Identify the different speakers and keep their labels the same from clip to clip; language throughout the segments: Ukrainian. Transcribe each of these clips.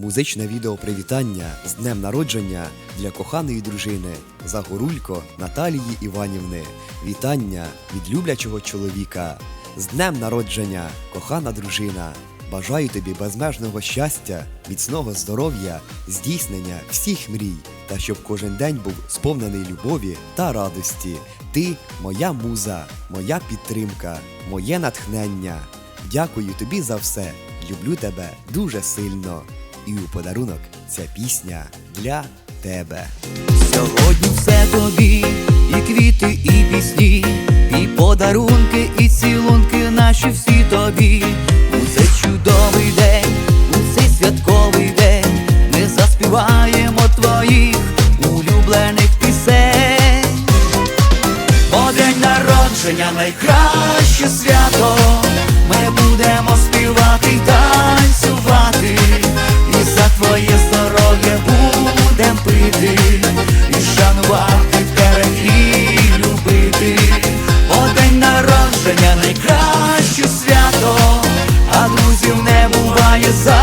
Speaker 1: Музичне відео привітання з днем народження для коханої дружини Загорулько Наталії Іванівни. Вітання від люблячого чоловіка. З днем народження, кохана дружина. Бажаю тобі безмежного щастя, міцного здоров'я, здійснення всіх мрій, та щоб кожен день був сповнений любові та радості. Ти моя муза, моя підтримка, моє натхнення. Дякую тобі за все. Люблю тебе дуже сильно. І у подарунок ця пісня для тебе.
Speaker 2: Сьогодні все тобі, і квіти, і пісні, і подарунки, і цілунки наші всі тобі. У цей чудовий день, у цей святковий день, ми заспіваємо твоїх улюблених пісень. Бо день народження найкраще свято. Ми будемо і шанувати перехід любити. О, день народження найкраще свято, а друзів не буває забагато.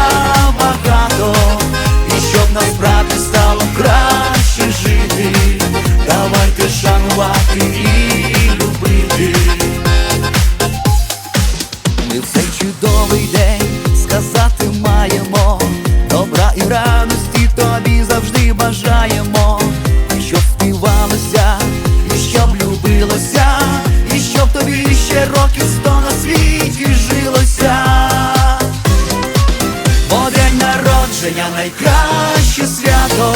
Speaker 2: Народження найкраще свято.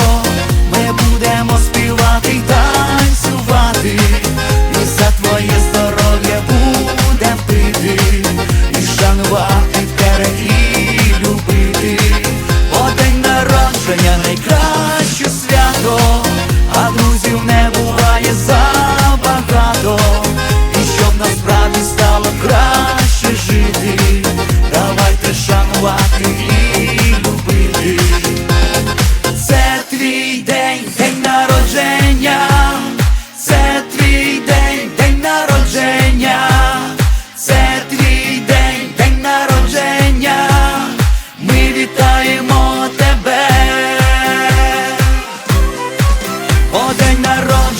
Speaker 2: Ми будемо співати й танцювати, і за твоє здоров'я будем пити, і шанувати тебе і любити. Бо день народження найкраще свято, а друзів не буває забагато. І щоб насправді стало краще жити, давайте шанувати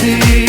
Speaker 2: See.